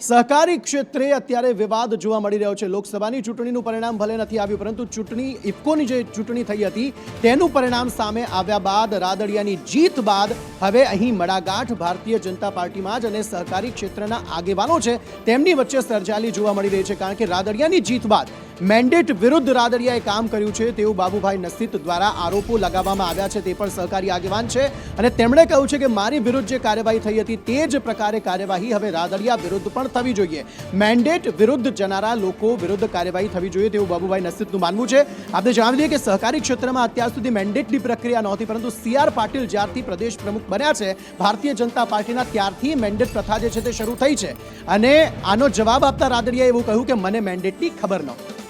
સહકારી ક્ષેત્રે અત્યારે વિવાદ જોવા મળી રહ્યો છે. લોકસભાની ચૂંટણીનું પરિણામ ભલે નથી આવ્યું, પરંતુ ચૂંટણી, ઇફકોની જે ચૂંટણી થઈ હતી, તેનું પરિણામ સામે આવ્યા બાદ, રાદડિયાની જીત બાદ હવે અહીં મડાગાંઠ ભારતીય જનતા પાર્ટીમાં જ અને સહકારી ક્ષેત્રના આગેવાનો છે. તેમની વચ્ચે સર્જાયેલી જોવા મળી રહી છે, કારણ કે રાદડિયાની જીત બાદ મેન્ડેટ વિરુદ્ધ રાદડિયાએ કામ કર્યું છે તેવું બાબુભાઈ નસીત દ્વારા આરોપો લગાવવામાં આવ્યા છે, તે પણ સહકારી આગેવાન છે. અને તેમણે કહ્યું છે કે મારી વિરુદ્ધ જે કાર્યવાહી થઈ હતી તે જ પ્રકારે કાર્યવાહી હવે રાદડિયા વિરુદ્ધ પણ થવી જોઈએ. મેન્ડેટ વિરુદ્ધ જનારા લોકો વિરુદ્ધ કાર્યવાહી થવી જોઈએ તેવું બાબુભાઈ નસીતનું માનવું છે. આપણે જણાવી દઈએ કે સહકારી ક્ષેત્રમાં અત્યાર સુધી મેન્ડેટની પ્રક્રિયા નહોતી, પરંતુ સી આર પાટીલ જ્યારથી પ્રદેશ પ્રમુખ બન્યા છે, ભારતીય જનતા પાર્ટીના ત્યારથી મેન્ડેટ પ્રથા જે છે તે શરૂ થઈ છે. અને આનો જવાબ આપતા રાદડિયાએ એવું કહ્યું કે મને મેન્ડેટની ખબર નહોતી.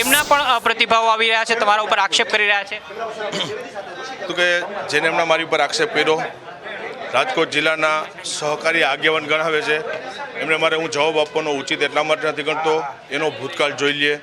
એમના પણ પ્રતિભાવ આવી રહ્યા છે, તમારા ઉપર આક્ષેપ કરી રહ્યા છે? તો કે જેને એમના મારી ઉપર આક્ષેપ કર્યો, રાજકોટ જિલ્લાના સહકારી આગેવાન ગણાવે છે. એમને મારે હું જવાબ આપવાનો ઉચિત એટલા માટે નથી ગણતો. એનો ભૂતકાળ જોઈ લઈએ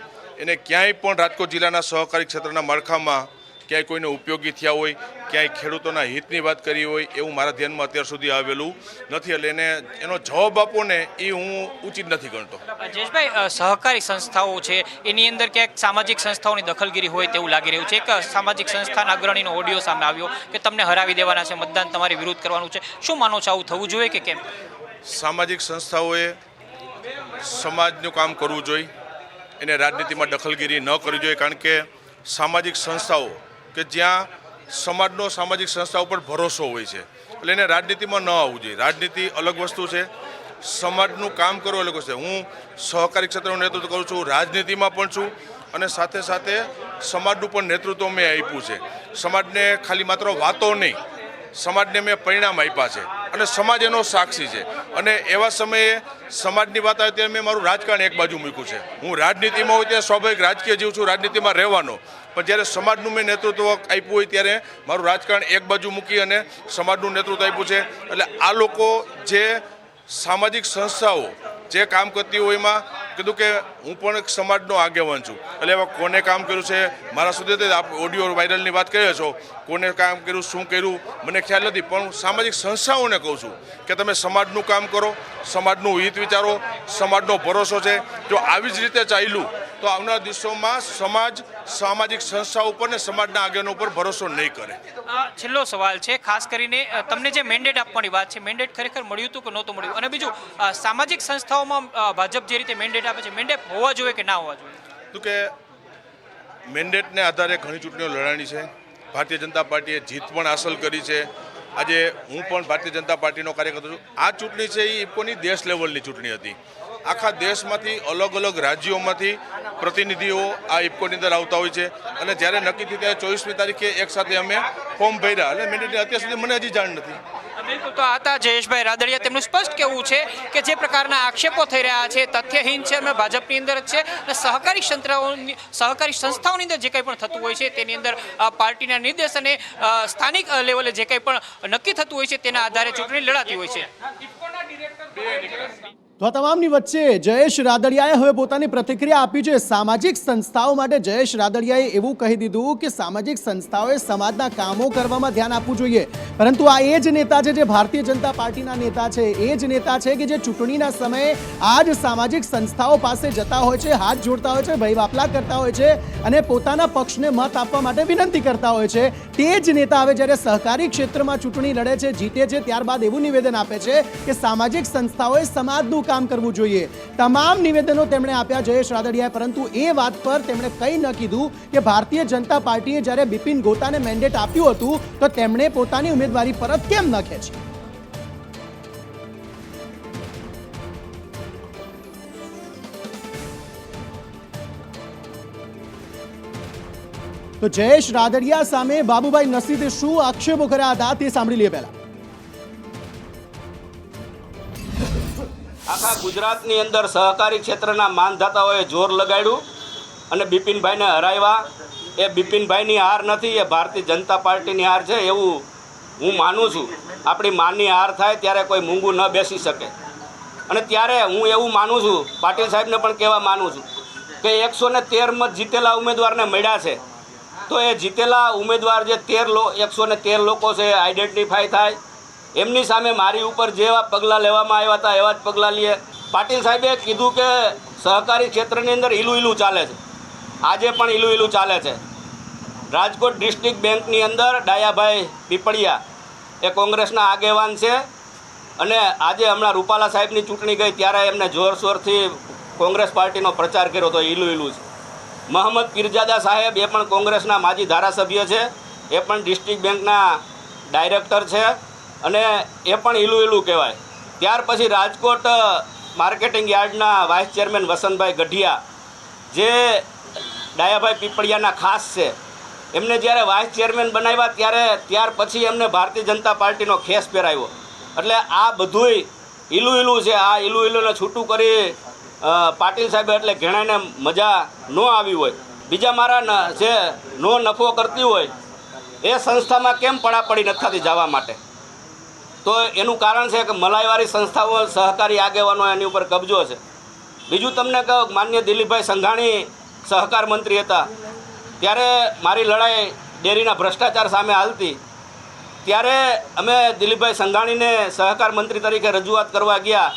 એને ક્યાંય પણ રાજકોટ જિલ્લાના સહકારી ક્ષેત્રના માળખામાં ક્યાંય કોઈને ઉપયોગી થયા હોય ક્યાંય ખેડૂતોના હિતની વાત કરી હોય એવું મારા ધ્યાનમાં અત્યાર સુધી આવેલું નથી. એટલે એને એનો જવાબ આપવો ને એ હું ઉચિત નથી ગણતો. જયેશભાઈ સહકારી સંસ્થાઓ છે એની અંદર ક્યાંક સામાજિક સંસ્થાઓની દખલગીરી હોય તેવું લાગી રહ્યું છે? એક સામાજિક સંસ્થાના અગ્રણીનો ઓડિયો સામે આવ્યો કે તમને હરાવી દેવાના છે મતદાન તમારી વિરુદ્ધ કરવાનું છે? શું માનો છો આવું થવું જોઈએ કે કેમ? સામાજિક સંસ્થાઓએ સમાજનું કામ કરવું જોઈએ. એને રાજનીતિમાં દખલગીરી ન કરવી જોઈએ કારણ કે સામાજિક સંસ્થાઓ કે જ્યાં સમાજનો સામાજિક સંસ્થા ઉપર ભરોસો હોય છે. એટલે એને રાજનીતિમાં ન આવવું જોઈએ. રાજનીતિ અલગ વસ્તુ છે. સમાજનું કામ કરવું અલગ વસ્તુ છે. હું સહકારી ક્ષેત્રનું નેતૃત્વ કરું છું, રાજનીતિમાં પણ છું અને સાથે સાથે સમાજનું પણ નેતૃત્વ મેં આપ્યું છે. સમાજને ખાલી માત્ર વાતો નહીં સમાજને મેં પરિણામ આપ્યા છે અને સમાજ એનો સાક્ષી છે. અને એવા સમયે સમાજની વાત આવે ત્યારે મેં મારું રાજકારણ એક બાજુ મૂક્યું છે. હું રાજનીતિમાં હોય ત્યારે સ્વાભાવિક રાજકીય જીવ છું, રાજનીતિમાં રહેવાનો. પણ જ્યારે સમાજનું મેં નેતૃત્વ આપ્યું હોય ત્યારે મારું રાજકારણ એક બાજુ મૂકી અને સમાજનું નેતૃત્વ આપ્યું છે. એટલે આ લોકો જે સામાજિક સંસ્થાઓ જે કામ કરતી હોય એમાં કીધું કે હું પણ એક સમાજનો આગેવાન છું. એટલે એવા કોને કામ કર્યું છે? મારા સુધી આપ ઓડિયો વાયરલની વાત કરીએ છો કોને કામ કર્યું, શું કર્યું? મને ખ્યાલ નથી, પણ હું સામાજિક સંસ્થાઓને કહું છું કે તમે સમાજનું કામ કરો, સમાજનું હિત વિચારો, સમાજનો ભરોસો છે. જો આવી જ રીતે ચાલ્યું તો આવનારા દિવસોમાં સમાજ સામાજિક સંસ્થાઓ ઉપર ને સમાજના આગેવાનો ઉપર ભરોસો નહીં કરે. છેલ્લો સવાલ છે ખાસ કરીને તમને જે મેન્ડેટ આપવાની વાત છે મેન્ડેટ ખરેખર મળ્યું હતું કે નહોતું મળ્યું? અને બીજું સામાજિક સંસ્થાઓમાં ભાજપ જે રીતે મેન્ડેટ આપે છે મેન્ડેટ હોવા જોઈએ કે ના હોવા જોઈએ? તો કે મેન્ડેટને આધારે ઘણી ચૂંટણીઓ લડાણી છે. ભારતીય જનતા પાર્ટીએ જીત પણ હાંસલ કરી છે. આજે હું પણ ભારતીય જનતા પાર્ટીનો કાર્યકર્તા છું. આ ચૂંટણી છે એ ઇફકોની દેશ લેવલની ચૂંટણી હતી. આખા દેશમાંથી અલગ અલગ રાજ્યોમાંથી પ્રતિનિધિઓ આ ઇફકોની અંદર આવતા હોય છે. અને જ્યારે નક્કી થઈ ત્યારે ચોવીસમી તારીખે એક સાથે અમે ફોર્મ ભર્યા. અને મેન્ડેટની અત્યાર સુધી મને હજી જાણ નથી. બિલકુલ તો હતા જયેશભાઈ રાદડિયા. તેમનું સ્પષ્ટ કહેવું છે કે જે પ્રકારના આક્ષેપો થઈ રહ્યા છે તથ્યહીન છે અમે ભાજપની અંદર જ છે. અને સહકારી સંસ્થાઓની સહકારી સંસ્થાઓની અંદર જે કંઈ પણ થતું હોય છે તેની અંદર પાર્ટીના નિર્દેશ અને સ્થાનિક લેવલે જે કંઈ પણ નક્કી થતું હોય છે તેના આધારે ચૂંટણી લડાતી હોય છે? તો આ તમામની વચ્ચે જયેશ રાદડિયાએ હવે પોતાની પ્રતિક્રિયા આપી છે. સામાજિક સંસ્થાઓ માટે જયેશ રાદડિયાએ એવું કહી દીધું કે સામાજિક સંસ્થાઓએ સમાજના કામો કરવામાં ધ્યાન આપવું જોઈએ. પરંતુ આ એ જ નેતા છે જે ભારતીય જનતા પાર્ટીના નેતા છે. એ જ નેતા છે કે જે ચૂંટણીના સમયે આ જ સામાજિક સંસ્થાઓ પાસે જતા હોય છે, હાથ જોડતા હોય છે ભયવાપલા કરતા હોય છે અને પોતાના પક્ષને મત આપવા માટે વિનંતી કરતા હોય છે. તે જ નેતા હવે જ્યારે સહકારી ક્ષેત્રમાં ચૂંટણી લડે છે, જીતે છે, ત્યારબાદ એવું નિવેદન આપે છે કે સામાજિક સંસ્થાઓએ સમાજનું કામ કરવું જોઈએ. તમામ નિવેદનો તેમણે આપ્યા જયેશ રાદડિયાએ, પરંતુ એ વાત પર તેમણે કંઈ ન કીધું કે ભારતીય જનતા પાર્ટીએ જ્યારે બિપિન ગોતાને મેન્ડેટ આપ્યું હતું, તો તેમણે પોતાની ઉમેદવારી પરત કેમ ન ખેંચી? તો જયેશ રાદડિયા સામે બાબુભાઈ નસીદે શું આક્ષેપો કર્યા? હતા તે સાંભળી લઈએ પહેલા. આખા ગુજરાતની અંદર સહકારી ક્ષેત્રના માનધાતાઓએ જોર લગાડ્યું અને બિપિનભાઈને હરાવ્યા. એ બિપિનભાઈની હાર નથી, એ ભારતીય જનતા પાર્ટીની હાર છે એવું હું માનું છું. આપણી માનની હાર થાય ત્યારે કોઈ મૂંગું ન બેસી શકે. અને ત્યારે હું એવું માનું છું, પાટીલ સાહેબને પણ કહેવા માનું છું કે એકસો ને તેર મત જીતેલા ઉમેદવારને મળ્યા છે. તો એ જીતેલા ઉમેદવાર જે તેર લો, એકસો ને તેર લોકો છે આઈડેન્ટિફાઈ થાય. એમની સામે મારી ઉપર જેવા પગલાં લેવામાં આવ્યા હતા, એવા જ પગલાં લઈએ પાટીલ સાહેબે કીધું કે સહકારી ક્ષેત્રની અંદર ઈલું ઈલું ચાલે છે. આજે પણ ઈલું ઈલું ચાલે છે. રાજકોટ ડિસ્ટ્રિક્ટ બેંકની અંદર ડાયાભાઈ પીપળિયા એ કોંગ્રેસના આગેવાન છે અને આજે હમણાં રૂપાલા સાહેબની ચૂંટણી ગઈ, ત્યારે એમને જોરશોરથી કોંગ્રેસ પાર્ટીનો પ્રચાર કર્યો હતો ઈલું ઈલું છે. મહંમદ પીરજાદા સાહેબ એ પણ કોંગ્રેસના માજી ધારાસભ્ય છે, એ પણ ડિસ્ટ્રિક્ટ બેંકના ડાયરેક્ટર છે. અને એ પણ ઈલું ઈલું કહેવાય. ત્યાર પછી રાજકોટ માર્કેટિંગ યાર્ડના વાઇસ ચેરમેન વસંતભાઈ ગઢિયા, જે ડાયાભાઈ પીપળિયાના ખાસ છે, એમને જ્યારે વાઇસ ચેરમેન બનાવ્યા ત્યારે, ત્યાર પછી એમને ભારતીય જનતા પાર્ટીનો ખેસ પહેરાવ્યો. એટલે આ બધુંય ઈલું ઈલું છે, આ ઈલું ઈલુંને છૂટું કરી પાટીલ સાહેબ એટલે ઘણાને મજા ન આવી હોય. બીજા મારા જે નો નફો કરતી હોય, એ સંસ્થામાં કેમ પડાપડી નથી થતી જવા માટે? તો એનું કારણ છે કે મલાઈવાળી સંસ્થાઓ સહકારી આગેવાનો એની ઉપર કબજો છે. બીજું તમને કહું માન્ય દિલીપભાઈ સંઘાણી સહકાર મંત્રી હતા. ત્યારે મારી લડાઈ ડેરીના ભ્રષ્ટાચાર સામે હાલતી. ત્યારે અમે દિલીપભાઈ સંઘાણીને સહકાર મંત્રી તરીકે રજૂઆત કરવા ગયા.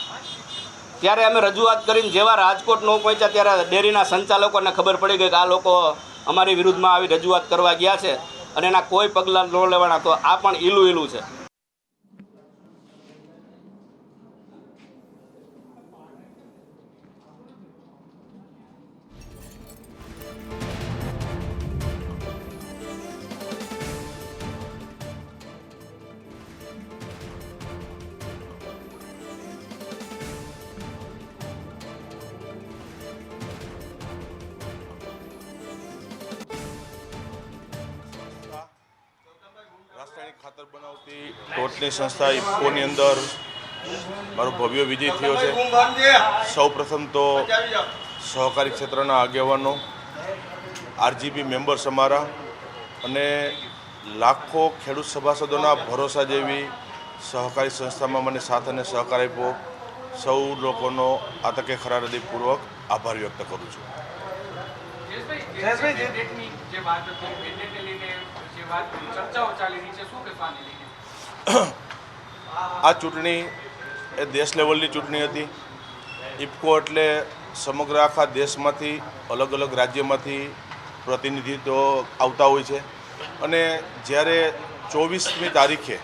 ત્યારે અમે રજૂઆત કરીને જેવા રાજકોટ ન પહોંચ્યા ત્યારે ડેરીના સંચાલકોને ખબર પડી ગઈ કે આ લોકો અમારી વિરુદ્ધમાં આવી રજૂઆત કરવા ગયા છે અને એના કોઈ પગલાં ન લેવાના. તો આ પણ ઈલું ઈલું છે. ખાતર બનાવતી ટોટની સંસ્થા ઇફકોની અંદર મારો ભવ્ય વિજય થયો છે. સૌ પ્રથમ તો સહકારી ક્ષેત્રના આગેવાનો આરજીબી મેમ્બર્સ અમારા અને લાખો ખેડૂત સભાસદોના ભરોસા જેવી સહકારી સંસ્થામાં મને સાથ અને સહકાર આપ્યો. સૌ લોકોનો આ તકે ખરા હૃદયપૂર્વક આભાર વ્યક્ત કરું છું. આ ચૂંટણી એ દેશ લેવલની ચૂંટણી હતી. ઇફકો એટલે સમગ્ર આખા દેશમાંથી, અલગ અલગ રાજ્યમાંથી પ્રતિનિધિત્વ આવતા હોય છે. અને જ્યારે ચોવીસમી તારીખે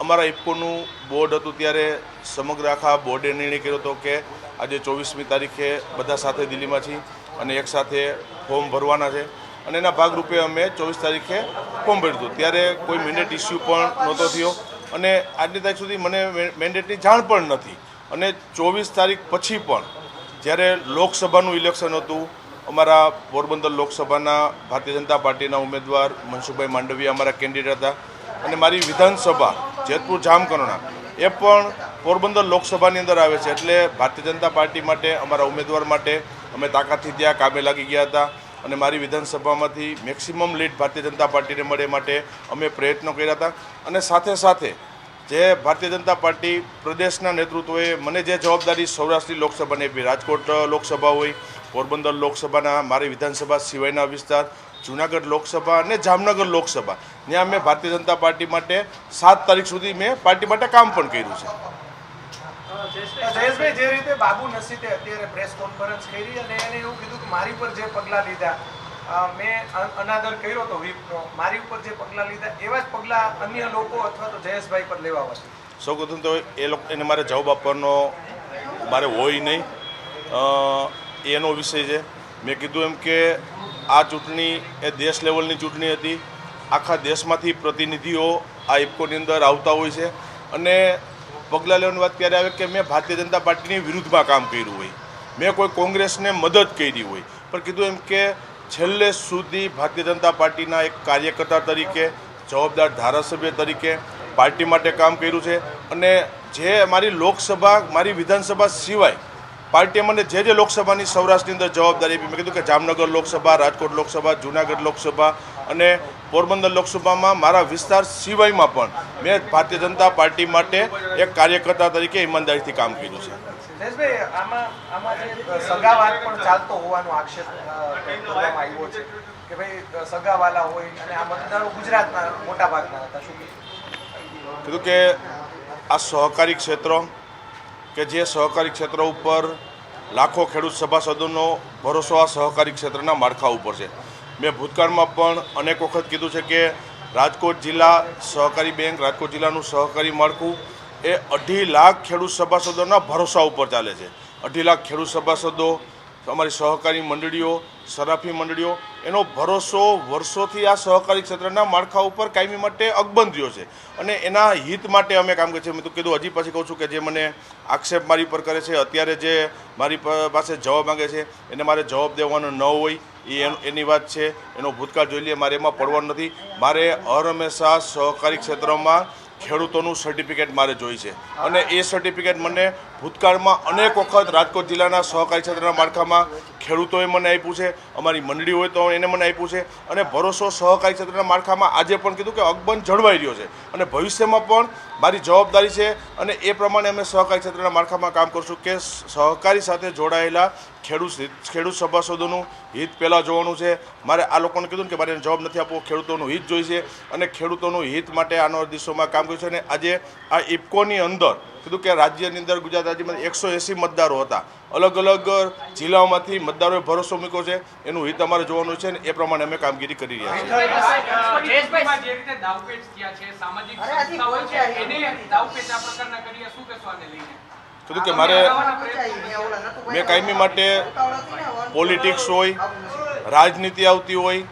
અમારા ઇફકોનું બોર્ડ હતું ત્યારે સમગ્ર આખા બોર્ડે નિર્ણય કર્યો હતો કે આજે ચોવીસમી તારીખે બધા સાથે દિલ્હીમાં છીએ અને એકસાથે ફોર્મ ભરવાના છે. અને એના ભાગરૂપે અમે ચોવીસ તારીખે ફોર્મ ભર્યું ત્યારે કોઈ મેન્ડેટ ઇસ્યુ પણ નહોતો થયો. અને આજની તારીખ સુધી મને મેન્ડેટની જાણ પણ નથી. અને ચોવીસ તારીખ પછી પણ, જ્યારે લોકસભાનું ઇલેક્શન હતું, અમારા પોરબંદર લોકસભાના ભારતીય જનતા પાર્ટીના ઉમેદવાર મનસુખભાઈ માંડવીયા અમારા કેન્ડિડેટ હતા. અને મારી વિધાનસભા, જેતપુર જામકરણા, એ પણ પોરબંદર લોકસભાની અંદર આવે છે. એટલે ભારતીય જનતા પાર્ટી માટે, અમારા ઉમેદવાર માટે અમે તાકાતથી ત્યાં કામે લાગી ગયા હતા. અને મારી વિધાનસભામાંથી મેક્સિમમ લીડ ભારતીય જનતા પાર્ટીને મળે માટે અમે પ્રયત્નો કર્યા હતા. અને સાથે સાથે જે ભારતીય જનતા પાર્ટી પ્રદેશના નેતૃત્વએ મને જે જવાબદારી સૌરાષ્ટ્રની લોકસભાની આપી, રાજકોટ લોકસભા હોય, પોરબંદર લોકસભાના, મારી વિધાનસભા સિવાયના વિસ્તાર, જૂનાગઢ લોકસભા અને જામનગર લોકસભા, ત્યાં મેં ભારતીય જનતા પાર્ટી માટે સાત તારીખ સુધી મેં પાર્ટી માટે કામ પણ કર્યું છે. જયેશભાઈ, જે રીતે બાબુ નસીતે અત્યારે પ્રેસ કોન્ફરન્સ કરી અને એને એવું કીધું કે મારી પર જે પગલાં લીધા મેં અનાદર કર્યો હતો વ્હીપનો મારી ઉપર જે પગલાં લીધા, એવા જ પગલાં અન્ય લોકો અથવા તો જયેશભાઈ પર લેવા પડશે સૌ પ્રથમ તો એ લોકો, એને મારે જવાબ આપવાનો મારે હોય નહીં. એનો વિષય છે. મેં કીધું એમ કે આ ચૂંટણી એ દેશ લેવલની ચૂંટણી હતી. આખા દેશમાંથી પ્રતિનિધિઓ આ ઇફકોની અંદર આવતા હોય છે. અને પગલાં લેવાની વાત ત્યારે આવે કે મેં ભારતીય જનતા પાર્ટીની વિરુદ્ધમાં કામ કર્યું હોય. મેં કોઈ કોંગ્રેસને મદદ કરી હોય. પણ કીધું એમ કે છેલ્લે સુધી ભારતીય જનતા પાર્ટીના એક કાર્યકર્તા તરીકે, જવાબદાર ધારાસભ્ય તરીકે પાર્ટી માટે કામ કર્યું છે. અને જે મારી લોકસભા, મારી વિધાનસભા સિવાય પાર્ટીએ મને જે જે લોકસભાની સૌરાષ્ટ્રની અંદર જવાબદારી આપી, મેં કીધું કે જામનગર લોકસભા, રાજકોટ લોકસભા, જુનાગઢ લોકસભા અને પોરબંદર લોકસભામાં મારા વિસ્તાર સિવાયમાં પણ મેં ભારતીય જનતા પાર્ટી માટે એક કાર્યકર્તા તરીકે ઈમાનદારીથી કામ કર્યું છે? કીધું કે આ સહકારી ક્ષેત્ર કે જે સહકારી ક્ષેત્ર ઉપર લાખો ખેડૂત સભાસદોનો ભરોસો આ સહકારી ક્ષેત્રના માળખા ઉપર છે. મેં ભૂતકાળમાં પણ અનેક વખત કીધું છે કે રાજકોટ જિલ્લા સહકારી બેંક, રાજકોટ જિલ્લાનું સહકારી માળખું એ અઢી લાખ ખેડૂત સભાસદોના ભરોસા ઉપર ચાલે છે. અઢી લાખ ખેડૂત સભાસદો અમારી સહકારી મંડળીઓ, સરાફી મંડળીઓ, એનો ભરોસો વર્ષોથી આ સહકારી ક્ષેત્રના માળખા ઉપર કાયમી માટે અકબંધ રહ્યો છે. અને એના હિત માટે અમે કામ કરીએ છીએ. મેં તો કીધું, હજી પછી કહું છું કે જે મને આક્ષેપ મારી પર કરે છે, અત્યારે જે મારી પાસે જવાબ માંગે છે, એને મારે જવાબ દેવાનો ન હોય, એ એની વાત છે. એનો ભૂતકાળ જોઈ લઈએ મારે એમાં પડવાનું નથી. મારે હર હંમેશા સહકારી ક્ષેત્રમાં ખેડૂતોનું સર્ટિફિકેટ મારે જોઈ છે. અને એ સર્ટિફિકેટ મને ભૂતકાળમાં અનેક વખત રાજકોટ જિલ્લાના સહકારી ક્ષેત્રના માળખામાં ખેડૂતોએ મને આપ્યું છે, અમારી મંડળી હોય તો એને મને આપ્યું છે અને ભરોસો સહકારી ક્ષેત્રના માળખામાં આજે પણ કીધું કે અકબંધ જળવાઈ રહ્યો છે અને ભવિષ્યમાં પણ મારી જવાબદારી છે અને એ પ્રમાણે અમે સહકારી ક્ષેત્રના માળખામાં કામ કરશું કે સહકારી સાથે જોડાયેલા ખેડૂત ખેડૂત સભાસદોનું હિત પહેલાં જોવાનું છે. મારે આ લોકોને કીધું કે મારે જવાબ નથી આપવો, ખેડૂતોનું હિત જોઈશે અને ખેડૂતોનું હિત માટે આનો દિવસોમાં કામ કર્યું છે અને આજે આ ઇફકોની અંદર કીધું કે રાજ્યની અંદર ગુજરાત રાજ્યમાં એકસો એંસી મતદારો હતા. અલગ અલગ જિલ્લાઓમાંથી મતદારોએ ભરોસો મૂક્યો છે. એનું હિત અમારે જોવાનું છે ને એ પ્રમાણે અમે કામગીરી કરી રહ્યા છીએ. જયેશભાઈ જે રીતે દાવપેચ થયા છે સામાજિક અરે, હજી સંસ્થાઓ છે પહોંચ્યા એને નહીં. દાવપેચ આ પ્રકારના કરી શું કહેશો આને લઈને? કીધું કે મારે મેં કાયમી માટે પોલિટિક્સ હોય રાજનીતિ આવતી હોય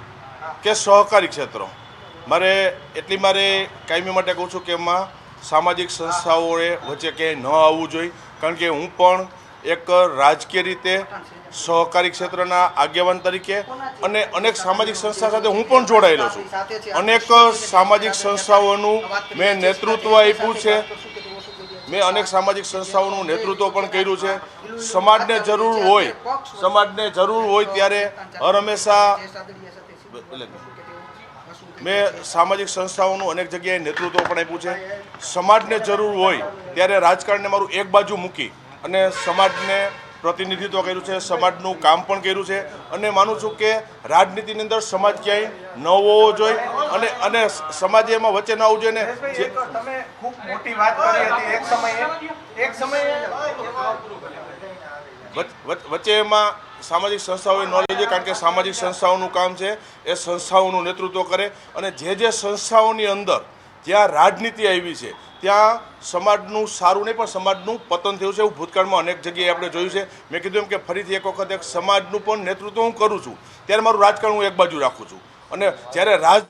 કે સહકારી ક્ષેત્ર. મારે એટલી મારે કાયમી માટે કહું છું કે એમાં સામાજિક સંસ્થાઓએ વચ્ચે ક્યાંય ન આવવું જોઈએ. કારણ કે હું પણ એક રાજકીય રીતે સહકારી ક્ષેત્રના આગેવાન તરીકે અને અનેક સામાજિક સંસ્થા સાથે હું પણ જોડાયેલો છું. અનેક સામાજિક સંસ્થાઓનું મેં નેતૃત્વ આપ્યું છે. મેં અનેક સામાજિક સંસ્થાઓનું નેતૃત્વ પણ કર્યું છે. સમાજને જરૂર હોય, સમાજને જરૂર હોય ત્યારે હર હંમેશા મેં સામાજિક સંસ્થાઓનું અનેક જગ્યાએ નેતૃત્વ પણ આપ્યું છે. સમાજને જરૂર હોય ત્યારે રાજકારણને મારું એક બાજુ મૂકી અને સમાજને પ્રતિનિધિત્વ કર્યું છે સમાજનું કામ પણ કર્યું છે અને માનું છું કે રાજનીતિની અંદર સમાજ ક્યાંય ન હોવો જોઈએ અને અને સમાજે એમાં વચ્ચે ન આવવું જોઈએ ને જે તમે ખૂબ મોટી વાત કરી હતી. એક સમયે એક સમયે વચ- વચ- વચ્ચે એમાં સામાજિક સંસ્થાઓએ નોલેજ કારણ કે સામાજિક સંસ્થાઓનું કામ છે, એ સંસ્થાઓનું નેતૃત્વ કરે અને જે જે સંસ્થાઓની અંદર જ્યાં રાજનીતિ આવી છે, ત્યાં સમાજનું સારું નહીં, પણ સમાજનું પતન થયું છે. એવું ભૂતકાળમાં અનેક જગ્યાએ આપણે જોયું છે. મેં કીધું એમ કે ફરીથી એક વખત એક સમાજનું પણ નેતૃત્વ હું કરું છું. ત્યારે મારું રાજકારણ હું એક બાજુ રાખું છું. અને જ્યારે રાજ